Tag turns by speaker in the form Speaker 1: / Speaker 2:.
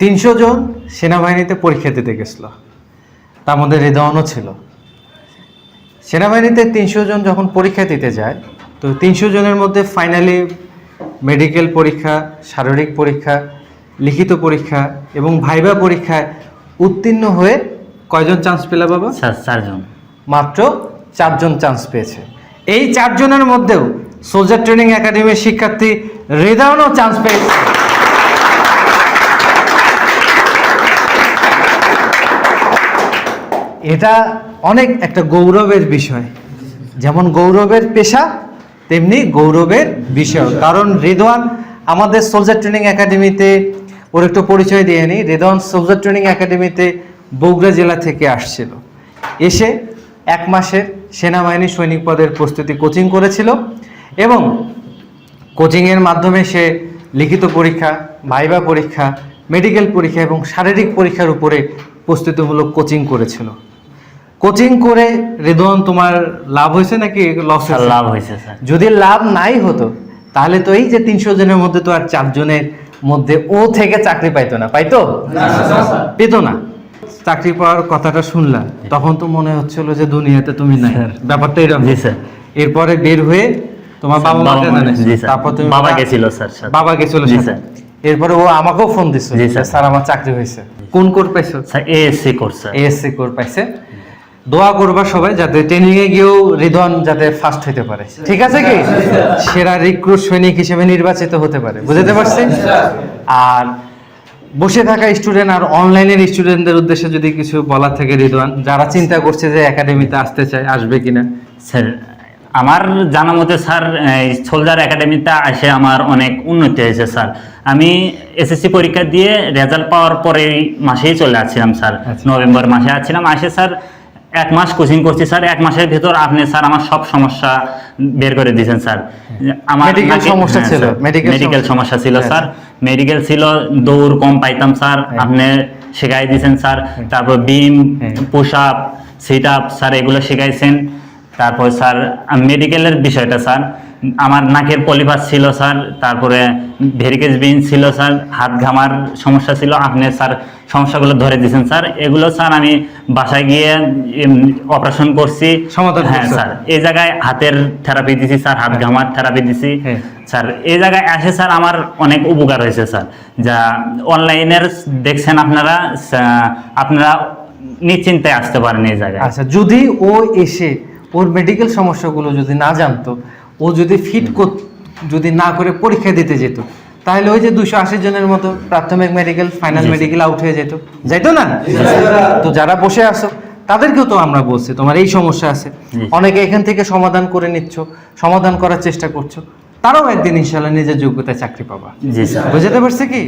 Speaker 1: তিনশো জন সেনাবাহিনীতে পরীক্ষা দিতে গেছিল। তার মধ্যে হৃদয়নও ছিল। সেনাবাহিনীতে তিনশো জন যখন পরীক্ষা দিতে যায় তো তিনশো জনের মধ্যে ফাইনালি মেডিকেল পরীক্ষা শারীরিক পরীক্ষা লিখিত পরীক্ষা এবং ভাইবা পরীক্ষায় উত্তীর্ণ হয়ে কয়জন চান্স পেলে বাবা?
Speaker 2: চারজন।
Speaker 1: মাত্র চারজন চান্স পেয়েছে। এই চারজনের মধ্যেও সোলজার ট্রেনিং একাডেমির শিক্ষার্থী হৃদয়নও চান্স পেয়েছে। এটা অনেক একটা গৌরবের বিষয়। যেমন গৌরবের পেশা, তেমনি গৌরবের বিষয়। কারণ রেদওয়ান আমাদের সোলজার ট্রেনিং একাডেমিতে ওর একটু পরিচয় দিয়ে নিই রেদওয়ান সোলজার ট্রেনিং একাডেমিতে বগুড়া জেলা থেকে আসছিল। এসে এক মাসের সেনাবাহিনী সৈনিক পদের প্রস্তুতি কোচিং করেছিল এবং কোচিংয়ের মাধ্যমে সে লিখিত পরীক্ষা ভাইবা পরীক্ষা মেডিকেল পরীক্ষা এবং শারীরিক পরীক্ষার উপরে প্রস্তুতিমূলক কোচিং করেছিল। কোচিং করে রেদন তোমার লাভ হয়েছে নাকি লস
Speaker 2: লাভ হয়েছে স্যার।
Speaker 1: যদি লাভ নাই হতো তাহলে তো এই যে তিনশো জনের মধ্যে তো আর চারজনের মধ্যে ও থেকে চাকরি পাইতো না পাইতো? পেত না। চাকরি পাওয়ার কথাটা শুনলাম। তখন তো মনে হচ্ছিল যে দুনিয়াতে তুমি নাই।
Speaker 2: স্যার।
Speaker 1: ব্যাপারটা এরকম।
Speaker 2: জি স্যার।
Speaker 1: এরপরে বের হয়ে তোমার বাবা
Speaker 2: মা-
Speaker 1: জানাইছো।
Speaker 2: জি স্যার।
Speaker 1: তারপর তুমি
Speaker 2: বাবা গেছিল স্যার।
Speaker 1: বাবা গেছিল
Speaker 2: জি স্যার।
Speaker 1: এরপরে ও আমাকেও ফোন দিছে
Speaker 2: স্যার।
Speaker 1: স্যার আমার চাকরি হয়েছে। কোন কোর পাইছো?
Speaker 2: Sir ASC course sir.
Speaker 1: ASC corps পাইছে। দোয়া করবা সবাই যাতে ট্রেনিং এ গিয়েও রিদন যাতে ফার্স্ট হতে পারে। ঠিক আছে কি? সেরা রিক্রুট সৈনিক হিসেবে নির্বাচিত হতে পারে। বুঝতে পারছি? আর বসে থাকা স্টুডেন্ট আর অনলাইনের স্টুডেন্টদের উদ্দেশ্যে যদি কিছু বলার থেকে রিদওয়ান যারা চিন্তা করছে যে একাডেমিতে আসতে চায় আসবে কিনা?
Speaker 2: স্যার আমার জানা মতে স্যার সোলজার একাডেমিতে আসে আমার অনেক উন্নতি হয়েছে স্যার। আমি এসএসসি পরীক্ষা দিয়ে রেজাল্ট পাওয়ার পরেই মাসেই চলে আসছিলাম স্যার।
Speaker 1: আচ্ছা।
Speaker 2: নভেম্বর মাসে আসছিলাম আসে স্যার এক মাস কোচিং করছি স্যার। এক মাসের ভেতর আপনি স্যার আমার সব সমস্যা বের করে দিয়েছেন স্যার। আমার মেডিকেল
Speaker 1: সমস্যা
Speaker 2: হ্যাঁ,
Speaker 1: ছিল,
Speaker 2: মেডিকেল
Speaker 1: সমস্যা।
Speaker 2: সমস্যা ছিল
Speaker 1: হ্যাঁ,
Speaker 2: স্যার। মেডিকেল ছিল দৌড় কম পাইতাম স্যার।
Speaker 1: হ্যাঁ।
Speaker 2: আপনি শেখাই দিয়েছেন স্যার। তারপর বিম
Speaker 1: হ্যাঁ।
Speaker 2: Push up sit up sir এগুলো শেখাইছেন। তারপর স্যার মেডিকেলের বিষয়টা স্যার। আমার নাকের পলিপাস ছিল স্যার। তারপরে ভেরিকেজ বিন ছিল স্যার। হাত ঘামার সমস্যা ছিল আপনি স্যার সমস্যাগুলো ধরে দিয়েছেন স্যার। এগুলো স্যার আমি বাসায় গিয়ে অপারেশন করছি। হ্যাঁ স্যার। এই জায়গায় হাতের থেরাপি দিছি স্যার। হাত ঘামার থেরাপি দিছি
Speaker 1: হ্যাঁ।
Speaker 2: স্যার। এই জায়গায় আসে স্যার আমার অনেক উপকার হয়েছে স্যার। যা অনলাইনের দেখছেন আপনারা আপনারা নিশ্চিন্তে আসতে পারেন এই জায়গায়।
Speaker 1: আচ্ছা যদি ও এসে ওর মেডিকেল সমস্যাগুলো যদি না জানতো ও যদি ফিট যদি না করে পরীক্ষা দিতে যেত তাহলে ওই যে দুশো আশি জনের মতো প্রাথমিক মেডিকেল ফাইনাল মেডিকেল আউট হয়ে যেত। যাইতো না? তো যারা বসে আসো তাদেরকেও তো আমরা বলছি তোমার এই সমস্যা আছে। অনেকে এখান থেকে সমাধান করে নিচ্ছ সমাধান করার চেষ্টা করছ তারাও একদিন ইনশাল্লাহ নিজের যোগ্যতায় চাকরি পাবা। বুঝতে পারছে কি?